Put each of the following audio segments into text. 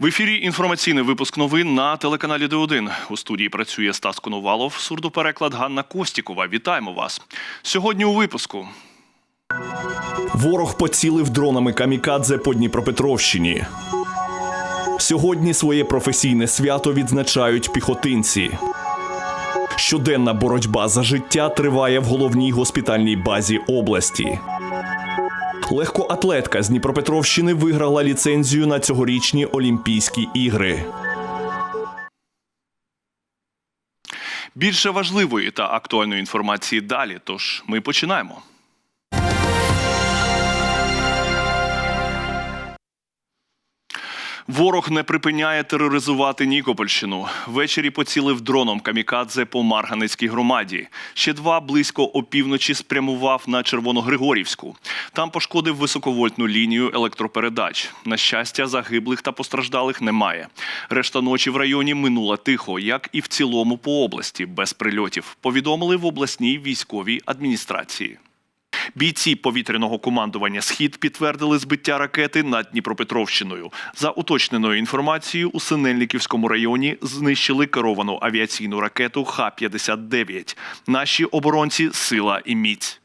В ефірі інформаційний випуск новин на телеканалі Д1. У студії працює Стас Коновалов, сурдопереклад Ганна Костікова. Вітаємо вас. Сьогодні у випуску. Ворог поцілив дронами камікадзе по Дніпропетровщині. Сьогодні своє професійне свято відзначають піхотинці. Щоденна боротьба за життя триває в головній госпітальній базі області. Легкоатлетка з Дніпропетровщини виграла ліцензію на цьогорічні Олімпійські ігри. Більше важливої та актуальної інформації далі. Тож ми починаємо. Ворог не припиняє тероризувати Нікопольщину. Ввечері поцілив дроном камікадзе по Марганецькій громаді. Ще два близько опівночі спрямував на Червоногригорівську. Там пошкодив високовольтну лінію електропередач. На щастя, загиблих та постраждалих немає. Решта ночі в районі минула тихо, як і в цілому по області, без прильотів. Повідомили в обласній військовій адміністрації. Бійці повітряного командування Схід підтвердили збиття ракети над Дніпропетровщиною. За уточненою інформацією, у Синельниківському районі знищили керовану авіаційну ракету Х-59. Наші оборонці сила і міць.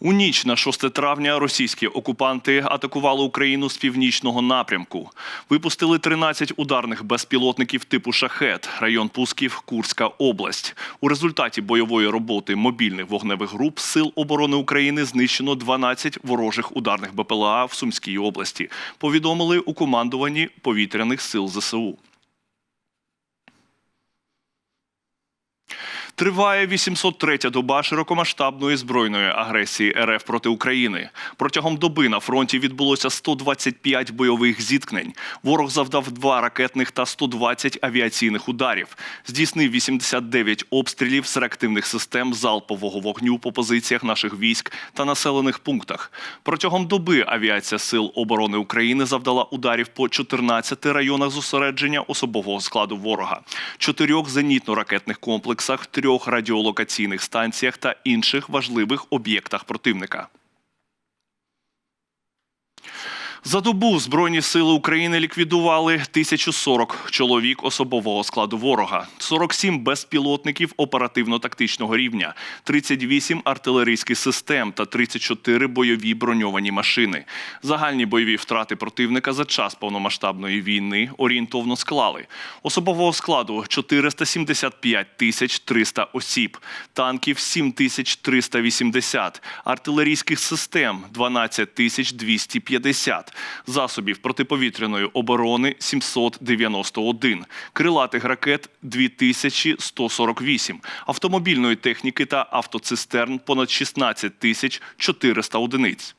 У ніч на 6 травня російські окупанти атакували Україну з північного напрямку. Випустили 13 ударних безпілотників типу шахет, район Пусків, Курська область. У результаті бойової роботи мобільних вогневих груп Сил оборони України знищено 12 ворожих ударних БПЛА в Сумській області. Повідомили у командуванні повітряних сил ЗСУ. Триває 803-я доба широкомасштабної збройної агресії РФ проти України. Протягом доби на фронті відбулося 125 бойових зіткнень. Ворог завдав два ракетних та 120 авіаційних ударів. Здійснив 89 обстрілів з реактивних систем залпового вогню по позиціях наших військ та населених пунктах. Протягом доби авіація Сил оборони України завдала ударів по 14 районах зосередження особового складу ворога, чотирьох зенітно-ракетних комплексах, трьох радіолокаційних станціях та інших важливих об'єктах противника. За добу Збройні сили України ліквідували 1040 чоловік особового складу ворога, 47 безпілотників оперативно-тактичного рівня, 38 артилерійських систем та 34 бойові броньовані машини. Загальні бойові втрати противника за час повномасштабної війни орієнтовно склали. Особового складу 475 тисяч 300 осіб, танків 7 тисяч 380, артилерійських систем 12 тисяч 250, засобів протиповітряної оборони 791, крилатих ракет 2148, автомобільної техніки та автоцистерн понад 16 тисяч 400 одиниць.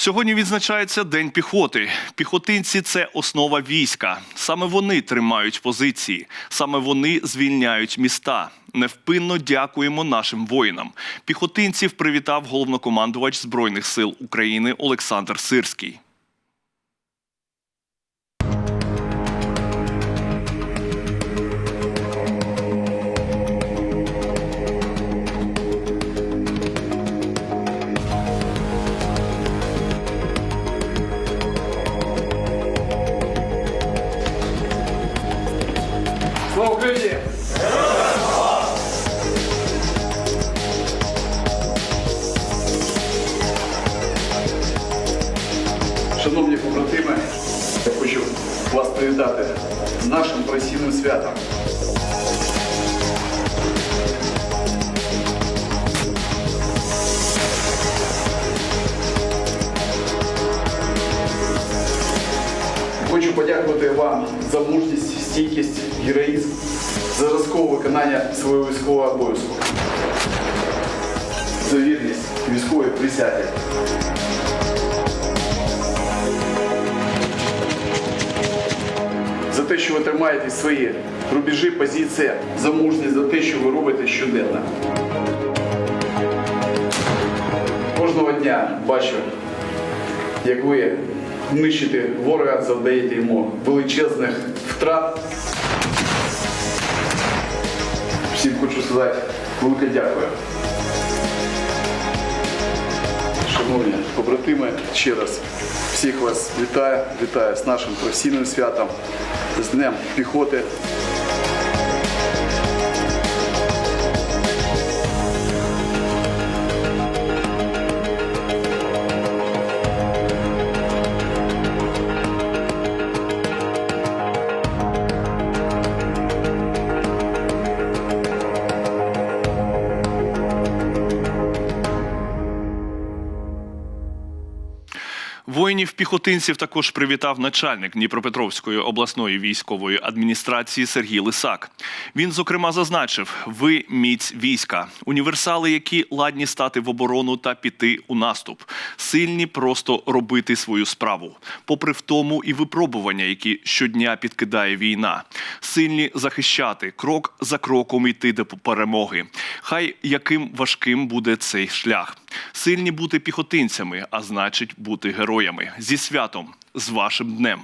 Сьогодні відзначається День піхоти. Піхотинці це основа війська. Саме вони тримають позиції, саме вони звільняють міста. Невпинно дякуємо нашим воїнам. Піхотинців привітав головнокомандувач Збройних сил України Олександр Сирський. Вас привітати з нашим професійним святом. Хочу подякувати вам за мужність, стійкість, героїзм, за зразкове виконання свого військового обов'язку, за вірність військової присяги. Що ви тримаєте свої рубежі, позиції, за мужність, за те, що ви робите щоденно. Кожного дня бачу, як ви нищите ворога, завдаєте йому величезних втрат. Всім хочу сказати велике дякую. Шановні побратими, ще раз всіх вас вітаю, вітаю з нашим професійним святом, з Днем піхоти. Воїнів-піхотинців також привітав начальник Дніпропетровської обласної військової адміністрації Сергій Лисак. Він, зокрема, зазначив: ви міць війська, універсали, які ладні стати в оборону та піти у наступ, сильні просто робити свою справу, попри втому і випробування, які щодня підкидає війна, сильні захищати, крок за кроком йти до перемоги. Хай яким важким буде цей шлях. Сильні бути піхотинцями, а значить бути героями. Зі святом, з вашим днем.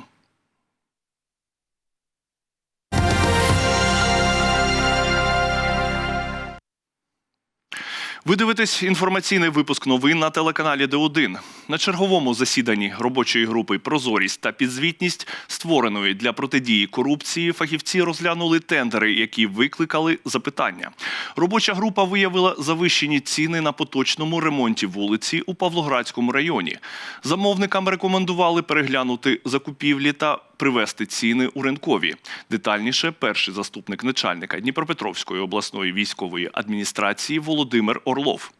Ви дивитесь інформаційний випуск новин на телеканалі Д1. На черговому засіданні робочої групи Прозорість та підзвітність, створеної для протидії корупції, фахівці розглянули тендери, які викликали запитання. Робоча група виявила завищені ціни на поточному ремонті вулиці у Павлоградському районі. Замовникам рекомендували переглянути закупівлі та привести ціни у ринкові. Детальніше перший заступник начальника Дніпропетровської обласної військової адміністрації Володимир Орлов.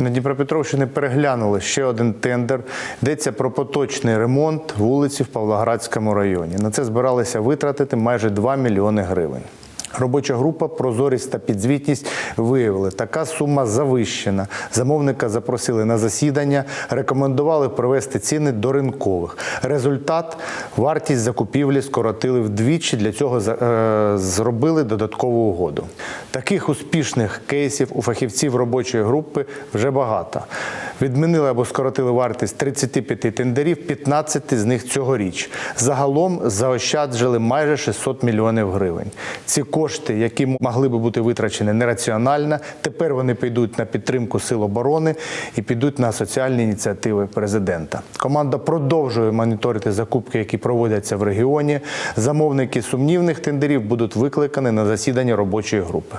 На Дніпропетровщині переглянули ще один тендер. Йдеться про поточний ремонт вулиці в Павлоградському районі. На це збиралися витратити майже 2 мільйони гривень. Робоча група Прозорість та підзвітність виявили, така сума завищена. Замовника запросили на засідання, рекомендували привести ціни до ринкових. Результат вартість закупівлі скоротили вдвічі. Для цього е, зробили додаткову угоду. Таких успішних кейсів у фахівців робочої групи вже багато. Відмінили або скоротили вартість 35 тендерів, 15 з них цьогоріч. Загалом заощаджили майже 600 мільйонів гривень. Ці кошти, які могли би бути витрачені нераціонально, тепер вони підуть на підтримку сил оборони і підуть на соціальні ініціативи президента. Команда продовжує моніторити закупки, які проводяться в регіоні. Замовники сумнівних тендерів будуть викликані на засідання робочої групи.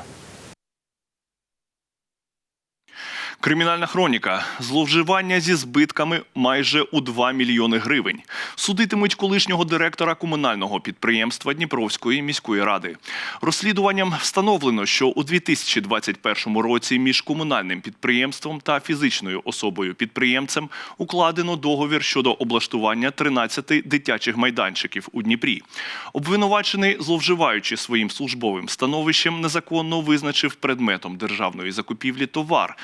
Кримінальна хроніка зловживання зі збитками майже у 2 мільйони гривень. Судитимуть колишнього директора комунального підприємства Дніпровської міської ради. Розслідуванням встановлено, що у 2021 році між комунальним підприємством та фізичною особою підприємцем укладено договір щодо облаштування 13 дитячих майданчиків у Дніпрі. Обвинувачений, зловживаючи своїм службовим становищем, незаконно визначив предметом державної закупівлі товар,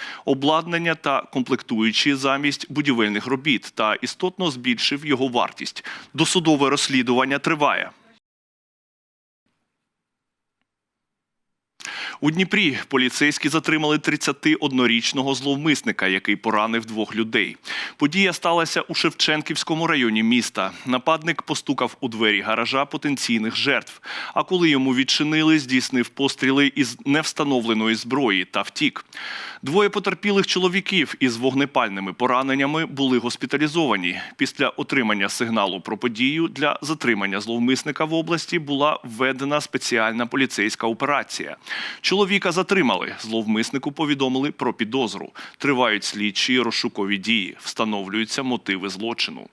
обладнання та комплектуючі замість будівельних робіт та істотно збільшив його вартість. Досудове розслідування триває. У Дніпрі поліцейські затримали 31-річного зловмисника, який поранив двох людей. Подія сталася у Шевченківському районі міста. Нападник постукав у двері гаража потенційних жертв. А коли йому відчинили, здійснив постріли із невстановленої зброї та втік. Двоє потерпілих чоловіків із вогнепальними пораненнями були госпіталізовані. Після отримання сигналу про подію для затримання зловмисника в області була введена спеціальна поліцейська операція. Чоловіка затримали. Зловмиснику повідомили про підозру. Тривають слідчі розшукові дії. Встановлюються мотиви злочину.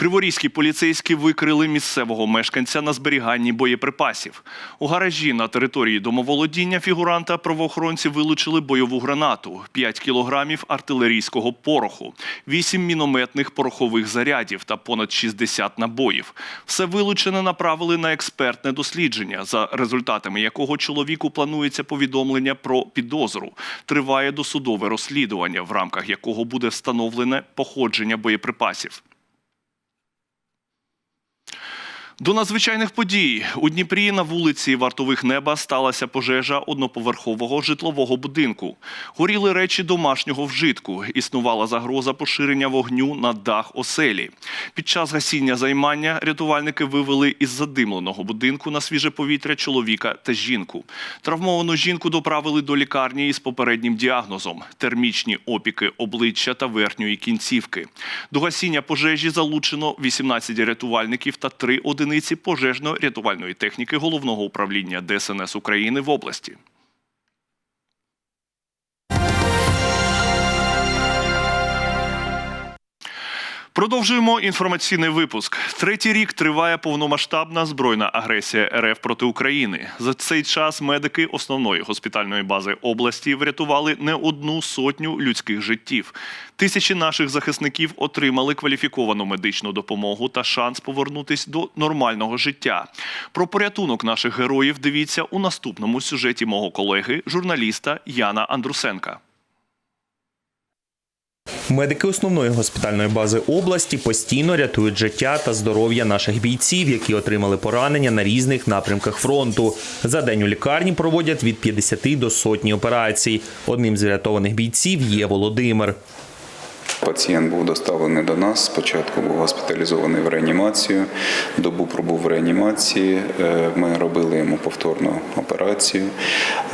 Криворізькі поліцейські викрили місцевого мешканця на зберіганні боєприпасів. У гаражі на території домоволодіння фігуранта правоохоронці вилучили бойову гранату, 5 кілограмів артилерійського пороху, 8 мінометних порохових зарядів та понад 60 набоїв. Все вилучене направили на експертне дослідження, за результатами якого чоловіку планується повідомлення про підозру. Триває досудове розслідування, в рамках якого буде встановлене походження боєприпасів. До надзвичайних подій у Дніпрі на вулиці Вартових неба сталася пожежа одноповерхового житлового будинку. Горіли речі домашнього вжитку. Існувала загроза поширення вогню на дах оселі. Під час гасіння займання рятувальники вивели із задимленого будинку на свіже повітря чоловіка та жінку. Травмовану жінку доправили до лікарні із попереднім діагнозом: термічні опіки обличчя та верхньої кінцівки. До гасіння пожежі залучено 18 рятувальників та 3 одиниці пожежно-рятувальної техніки головного управління ДСНС України в області. Продовжуємо інформаційний випуск. Третій рік триває повномасштабна збройна агресія РФ проти України. За цей час медики основної госпітальної бази області врятували не одну сотню людських життів. Тисячі наших захисників отримали кваліфіковану медичну допомогу та шанс повернутись до нормального життя. Про порятунок наших героїв дивіться у наступному сюжеті мого колеги, журналіста Яна Андрусенка. Медики основної госпітальної бази області постійно рятують життя та здоров'я наших бійців, які отримали поранення на різних напрямках фронту. За день у лікарні проводять від 50 до сотні операцій. Одним з врятованих бійців є Володимир. Пацієнт був доставлений до нас. Спочатку був госпіталізований в реанімацію. Добу пробув в реанімації. Е, Ми робили йому повторну операцію.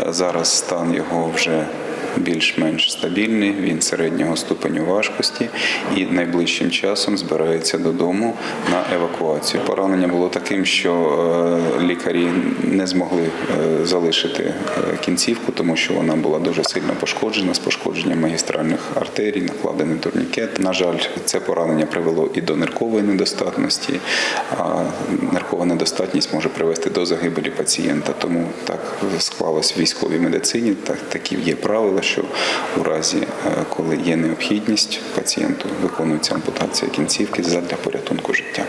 Е, Зараз стан його вже більш-менш стабільний. Він середнього ступеню важкості і найближчим часом збирається додому на евакуацію. Поранення було таким, що е, лікарі не змогли е, залишити е, кінцівку, тому що вона була дуже сильно пошкоджена з пошкодженням магістральних артерій, накладений турнікет. На жаль, це поранення привело і до ниркової недостатності, а ниркова недостатність може привести до загибелі пацієнта. Тому так склалось в військовій медицині. Так такі є правила, що у разі, е, коли є необхідність, пацієнту виконується ампутація кінцівки задля порятунку життя.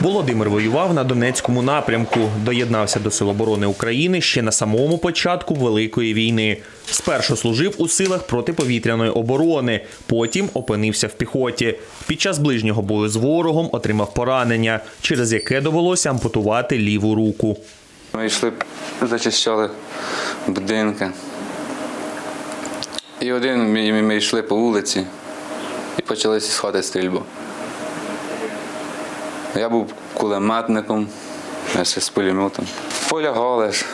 Володимир воював на Донецькому напрямку, доєднався до Сил оборони України ще на самому початку Великої війни. Спершу служив у силах протиповітряної оборони, потім опинився в піхоті. Під час ближнього бою з ворогом отримав поранення, через яке довелося ампутувати ліву руку. Ми йшли, зачищали будинки. І один ми, ми- йшли по вулиці і почалися з хати стрільбу. Я був кулеметником, ще з пулеметом. Полягали ж,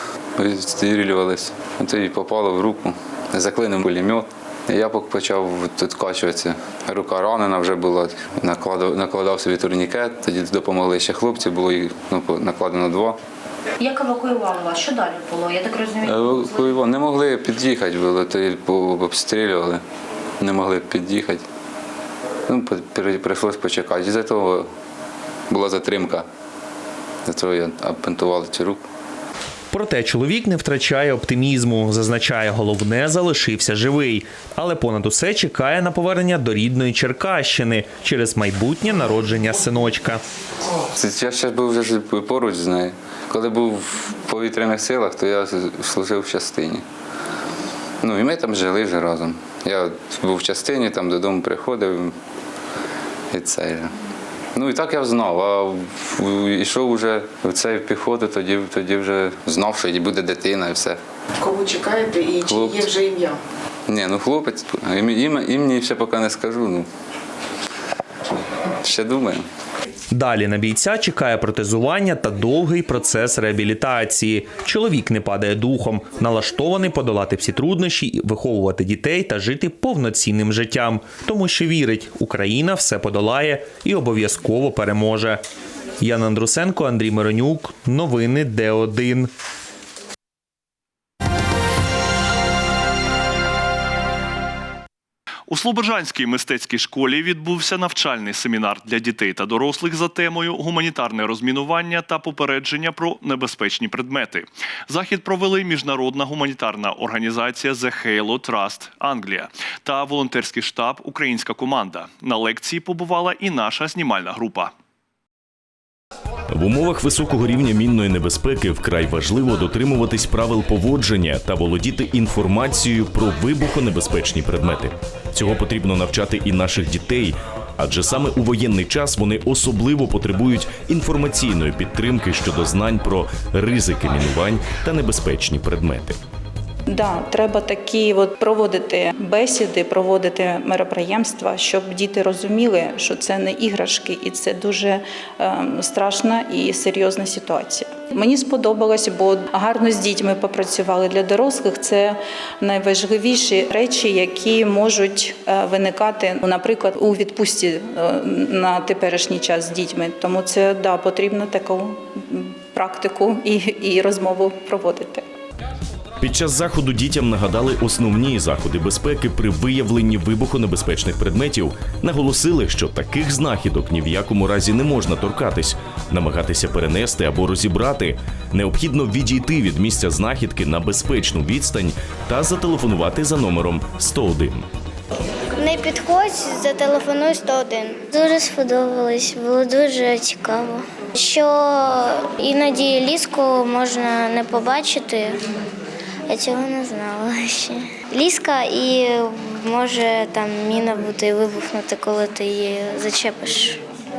відстрілювалися. Тоді попало в руку, заклинив пулемет. Я почав тут качуватися. Рука ранена вже була, накладав, накладав собі турнікет, тоді допомогли ще хлопці, було їх ну, накладено два. Як евакуювали вас? Що далі було? Я так розумію, Евакуювали. Не могли під'їхати, було, то обстрілювали, не могли під'їхати. Ну, прийшлось почекати. І за того була затримка. За того я обпентували цю руку. Проте чоловік не втрачає оптимізму. Зазначає, головне залишився живий, але понад усе чекає на повернення до рідної Черкащини через майбутнє народження синочка. Я ще був поруч з нею. Коли був в повітряних силах, то я служив в частині. Ну і ми там жили вже разом. Я був в частині, там додому приходив і це. Ну і так я знав, а йшов вже в цей піхоту, тоді, тоді вже знав, що буде дитина і все. Кого чекаєте і чи є вже ім'я? Ні, ну хлопець, ім- ім- ім, ще поки не скажу. Ну. Ще думаю. Далі на бійця чекає протезування та довгий процес реабілітації. Чоловік не падає духом, налаштований подолати всі труднощі, виховувати дітей та жити повноцінним життям, тому що вірить, Україна все подолає і обов'язково переможе. Ян Андрусенко, Андрій Миронюк. Новини Д1. У Слобожанській мистецькій школі відбувся навчальний семінар для дітей та дорослих за темою гуманітарне розмінування та попередження про небезпечні предмети. Захід провели міжнародна гуманітарна організація The Halo Trust Англія та волонтерський штаб Українська команда. На лекції побувала і наша знімальна група. В умовах високого рівня мінної небезпеки вкрай важливо дотримуватись правил поводження та володіти інформацією про вибухонебезпечні предмети. Цього потрібно навчати і наших дітей, Адже саме у воєнний час вони особливо потребують інформаційної підтримки щодо знань про ризики мінувань та небезпечні предмети. Да, треба такі от проводити бесіди, проводити мероприємства, щоб діти розуміли, що це не іграшки, і це дуже ем, страшна і серйозна ситуація. Мені сподобалось, бо гарно з дітьми попрацювали для дорослих. Це найважливіші речі, які можуть е, виникати, наприклад, у відпустці е, на теперішній час з дітьми. Тому це да потрібно таку практику і, і розмову проводити. Під час заходу дітям нагадали основні заходи безпеки при виявленні вибухонебезпечних предметів. Наголосили, що таких знахідок ні в якому разі не можна торкатись, намагатися перенести або розібрати. Необхідно відійти від місця знахідки на безпечну відстань та зателефонувати за номером 101. Не підходь, зателефонуй 101. Дуже сподобалось, було дуже цікаво. Що іноді ліску можна не побачити, я цього не знала ще. Ліска і може там міна бути вибухнути, коли ти її зачепиш.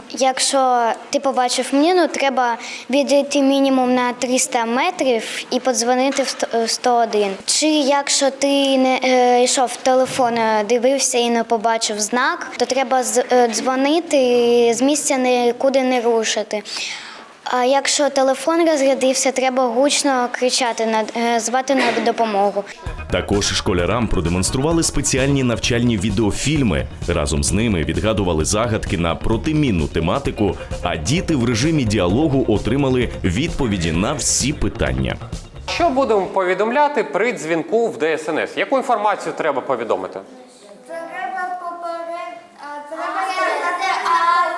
Якщо ти побачив міну, треба відійти мінімум на 300 метрів і подзвонити в сто- в 101. Чи якщо ти не е, йшов телефон, е, дивився і не побачив знак, то треба е, дзвонити з місця нікуди не рушити. А якщо телефон розрядився, треба гучно кричати на е, звати на допомогу. Також школярам продемонстрували спеціальні навчальні відеофільми. Разом з ними відгадували загадки на протимінну тематику, а діти в режимі діалогу отримали відповіді на всі питання. Що будемо повідомляти при дзвінку в ДСНС? Яку інформацію треба повідомити? Треба поперед,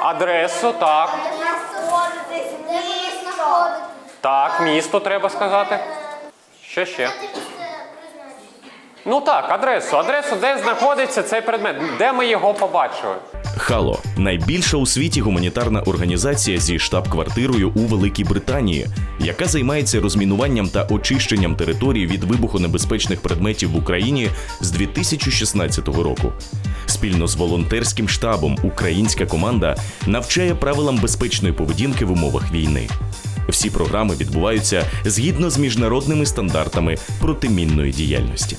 Адресу, так. Так, місто треба сказати. Що ще? Ну так, адресу. Адресу, де знаходиться цей предмет, де ми його побачили. Хало найбільша у світі гуманітарна організація зі штаб-квартирою у Великій Британії, яка займається розмінуванням та очищенням території від вибухонебезпечних предметів в Україні з 2016 року. Спільно з волонтерським штабом українська команда навчає правилам безпечної поведінки в умовах війни. Всі програми відбуваються згідно з міжнародними стандартами протимінної діяльності.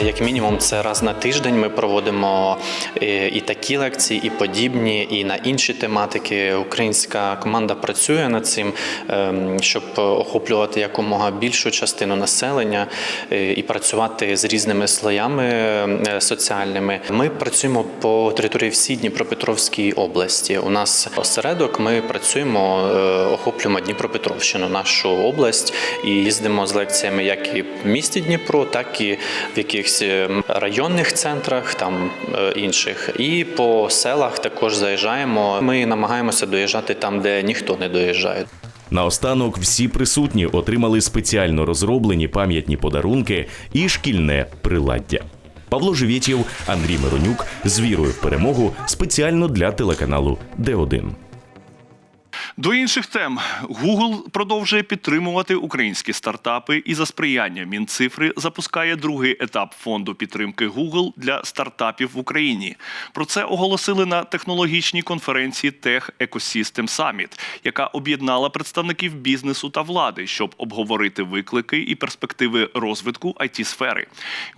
Як мінімум, це раз на тиждень ми проводимо е, і такі лекції, і подібні, і на інші тематики. Українська команда працює над цим, ем, щоб охоплювати якомога більшу частину населення е, і працювати з різними слоями е, соціальними. Ми працюємо по території всій Дніпропетровській області. У нас осередок. Ми працюємо, охоплюємо Дніпропетровщину, нашу область, і їздимо з лекціями як і в місті Дніпро, так і в якихось е, районних центрах, там е, інших. І по селах також заїжджаємо. Ми намагаємося доїжджати там, де ніхто не доїжджає. Наостанок всі присутні отримали спеціально розроблені пам'ятні подарунки і шкільне приладдя. Павло Живєтєв, Андрій Миронюк з вірою в перемогу спеціально для телеканалу Д1. До інших тем Google продовжує підтримувати українські стартапи і за сприяння Мінцифри запускає другий етап фонду підтримки Google для стартапів в Україні. Про це оголосили на технологічній конференції Tech Ecosystem Summit, яка об'єднала представників бізнесу та влади, щоб обговорити виклики і перспективи розвитку it сфери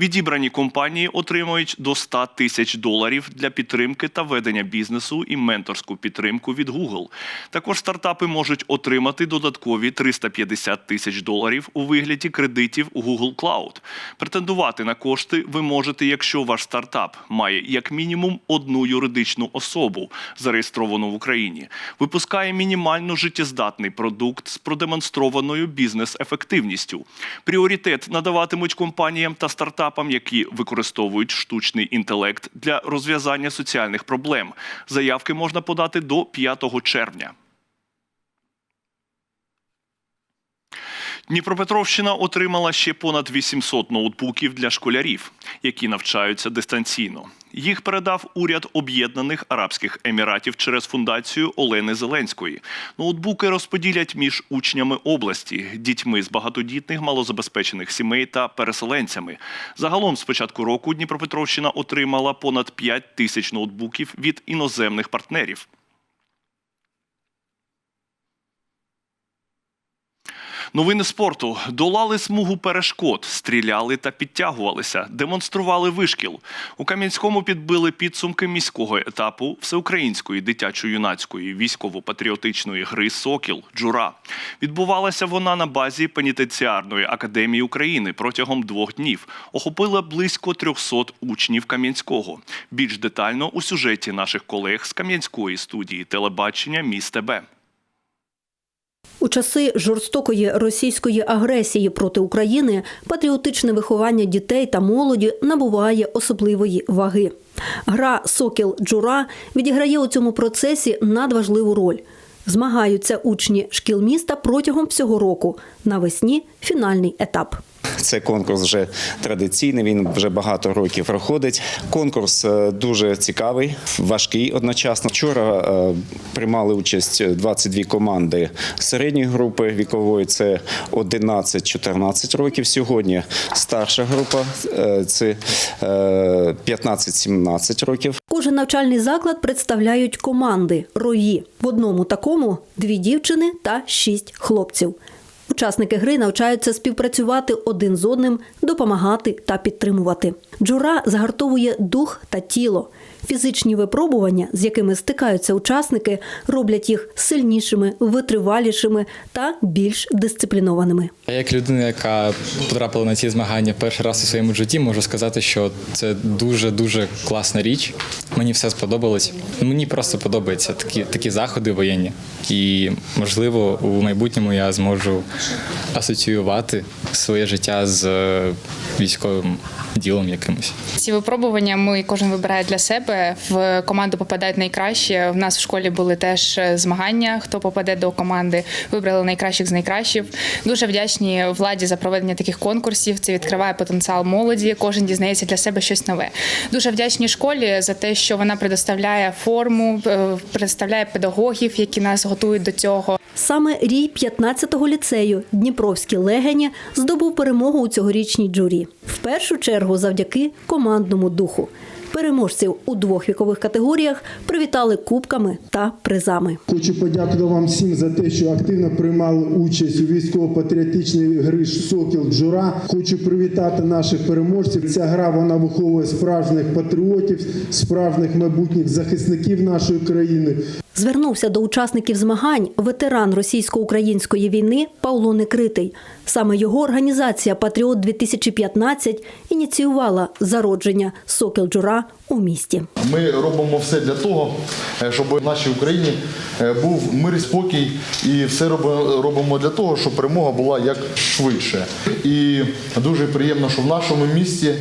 Відібрані компанії отримують до 100 тисяч доларів для підтримки та ведення бізнесу і менторську підтримку від Google. Також стартапи можуть отримати додаткові 350 тисяч доларів у вигляді кредитів у Google Cloud. Претендувати на кошти ви можете, якщо ваш стартап має як мінімум одну юридичну особу, зареєстровану в Україні, випускає мінімально життєздатний продукт з продемонстрованою бізнес-ефективністю. Пріоритет надаватимуть компаніям та стартапам, які використовують штучний інтелект для розв'язання соціальних проблем. Заявки можна подати до 5 червня. Дніпропетровщина отримала ще понад 800 ноутбуків для школярів, які навчаються дистанційно. Їх передав уряд Об'єднаних Арабських Еміратів через фундацію Олени Зеленської. Ноутбуки розподілять між учнями області, дітьми з багатодітних малозабезпечених сімей та переселенцями. Загалом з початку року Дніпропетровщина отримала понад 5 тисяч ноутбуків від іноземних партнерів. Новини спорту долали смугу перешкод, стріляли та підтягувалися, демонстрували вишкіл. У Кам'янському підбили підсумки міського етапу всеукраїнської дитячо-юнацької військово-патріотичної гри Сокіл Джура. Відбувалася вона на базі пенітенціарної академії України протягом двох днів. Охопила близько 300 учнів Кам'янського. Більш детально у сюжеті наших колег з Кам'янської студії телебачення Міст ТБ. У часи жорстокої російської агресії проти України патріотичне виховання дітей та молоді набуває особливої ваги. Гра Сокіл Джура відіграє у цьому процесі надважливу роль. Змагаються учні шкіл міста протягом всього року. Навесні фінальний етап. Це конкурс вже традиційний. Він вже багато років проходить. Конкурс е, дуже цікавий, важкий одночасно. Вчора е, приймали участь 22 команди середньої групи вікової. Це 11-14 років. Сьогодні старша група е, це е, 15-17 років. Кожен навчальний заклад представляють команди рої. В одному такому дві дівчини та шість хлопців. Учасники гри навчаються співпрацювати один з одним, допомагати та підтримувати. Джура загартовує дух та тіло. Фізичні випробування, з якими стикаються учасники, роблять їх сильнішими, витривалішими та більш дисциплінованими. Як людина, яка потрапила на ці змагання перший раз у своєму житті, можу сказати, що це дуже дуже класна річ. Мені все сподобалось. Мені просто подобаються такі, такі заходи воєнні. І можливо, у майбутньому я зможу асоціювати своє життя з військовим ділом якимось. Ці випробування ми кожен вибирає для себе. В команду попадають найкращі. В нас в школі були теж змагання. Хто попаде до команди, вибрали найкращих з найкращих. Дуже вдячні владі за проведення таких конкурсів. Це відкриває потенціал молоді. Кожен дізнається для себе щось нове. Дуже вдячні школі за те, що вона предоставляє форму, е, представляє педагогів, які нас готують до цього. Саме рій 15-го ліцею Дніпровські легені здобув перемогу у цьогорічній джурі. В першу чергу завдяки командному духу. Переможців у двох вікових категоріях привітали кубками та призами. Хочу подякувати вам всім за те, що активно приймали участь у військово-патріотичній грі Сокіл Джура. Хочу привітати наших переможців. Ця гра вона виховує справжніх патріотів, справжніх майбутніх захисників нашої країни. Звернувся до учасників змагань ветеран російсько-української війни Павло Некритий. Саме його організація Патріот 2015 ініціювала зародження Сокіл Джура у місті. Ми робимо все для того, е, щоб в нашій Україні е, був мир і спокій, і все робимо- для того, щоб перемога була як швидше. І дуже приємно, що в нашому місті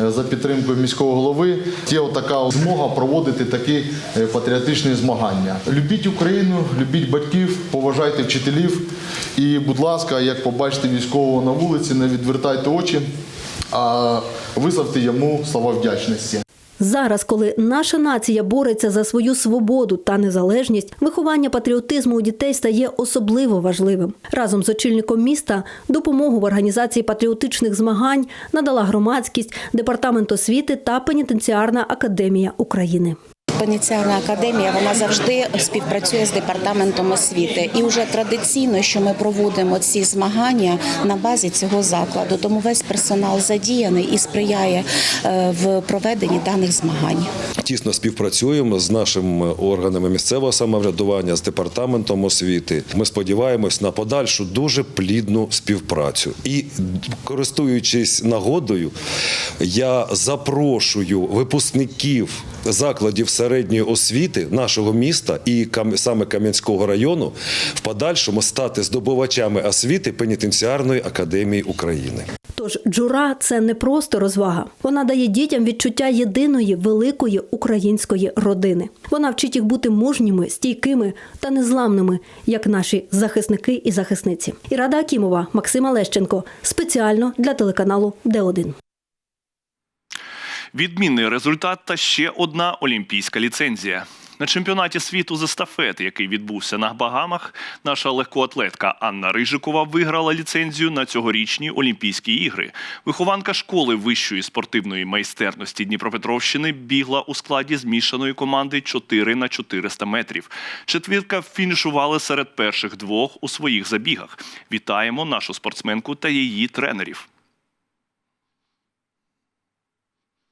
е, за підтримкою міського голови є така змога проводити такі патріотичні змагання. Любіть Україну, любіть батьків, поважайте вчителів. І, будь ласка, як побачите військового на вулиці, не відвертайте очі, а висловте йому слова вдячності. Зараз, коли наша нація бореться за свою свободу та незалежність, виховання патріотизму у дітей стає особливо важливим. Разом з очільником міста допомогу в організації патріотичних змагань надала громадськість, департамент освіти та пенітенціарна академія України. Пенітенціарна академія вона завжди співпрацює з департаментом освіти, і вже традиційно, що ми проводимо ці змагання на базі цього закладу. Тому весь персонал задіяний і сприяє е, в проведенні даних змагань. Тісно співпрацюємо з нашими органами місцевого самоврядування, з департаментом освіти. Ми сподіваємось на подальшу дуже плідну співпрацю. І користуючись нагодою, я запрошую випускників закладів середньої середньої освіти нашого міста і саме Кам'янського району в подальшому стати здобувачами освіти пенітенціарної академії України. Тож джура це не просто розвага. Вона дає дітям відчуття єдиної великої української родини. Вона вчить їх бути мужніми, стійкими та незламними, як наші захисники і захисниці. Ірада Акімова, Максима Лещенко спеціально для телеканалу Д1. Відмінний результат та ще одна олімпійська ліцензія. На чемпіонаті світу з естафети, який відбувся на Багамах, наша легкоатлетка Анна Рижикова виграла ліцензію на цьогорічні Олімпійські ігри. Вихованка школи вищої спортивної майстерності Дніпропетровщини бігла у складі змішаної команди 4 на 400 метрів. Четвірка фінішували серед перших двох у своїх забігах. Вітаємо нашу спортсменку та її тренерів.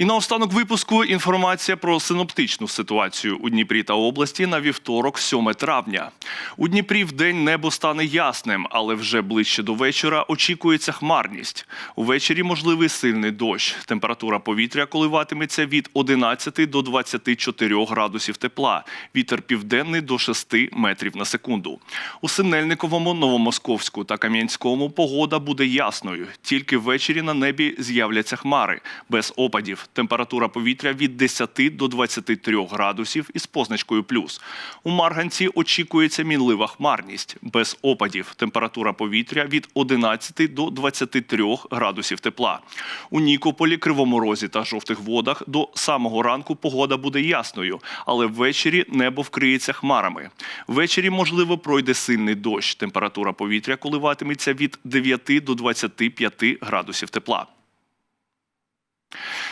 І наостанок випуску інформація про синоптичну ситуацію у Дніпрі та області на вівторок, 7 травня. У Дніпрі в день небо стане ясним, але вже ближче до вечора очікується хмарність. Увечері можливий сильний дощ. Температура повітря коливатиметься від 11 до 24 градусів тепла. Вітер південний до 6 метрів на секунду. У Синельниковому, Новомосковську та Кам'янському погода буде ясною. Тільки ввечері на небі з'являться хмари без опадів. Температура повітря від 10 до 23 градусів із позначкою плюс. У Марганці очікується мінлива хмарність без опадів. Температура повітря від 11 до 23 градусів тепла. У Нікополі, Кривому Розі та жовтих водах до самого ранку погода буде ясною, але ввечері небо вкриється хмарами. Ввечері, можливо, пройде сильний дощ. Температура повітря коливатиметься від 9 до 25 градусів тепла.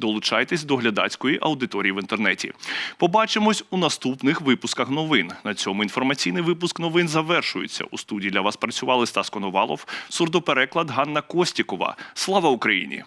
Долучайтесь до глядацької аудиторії в інтернеті. Побачимось у наступних випусках новин. На цьому інформаційний випуск новин завершується. У студії для вас працювали Стас Коновалов, сурдопереклад Ганна Костікова. Слава Україні!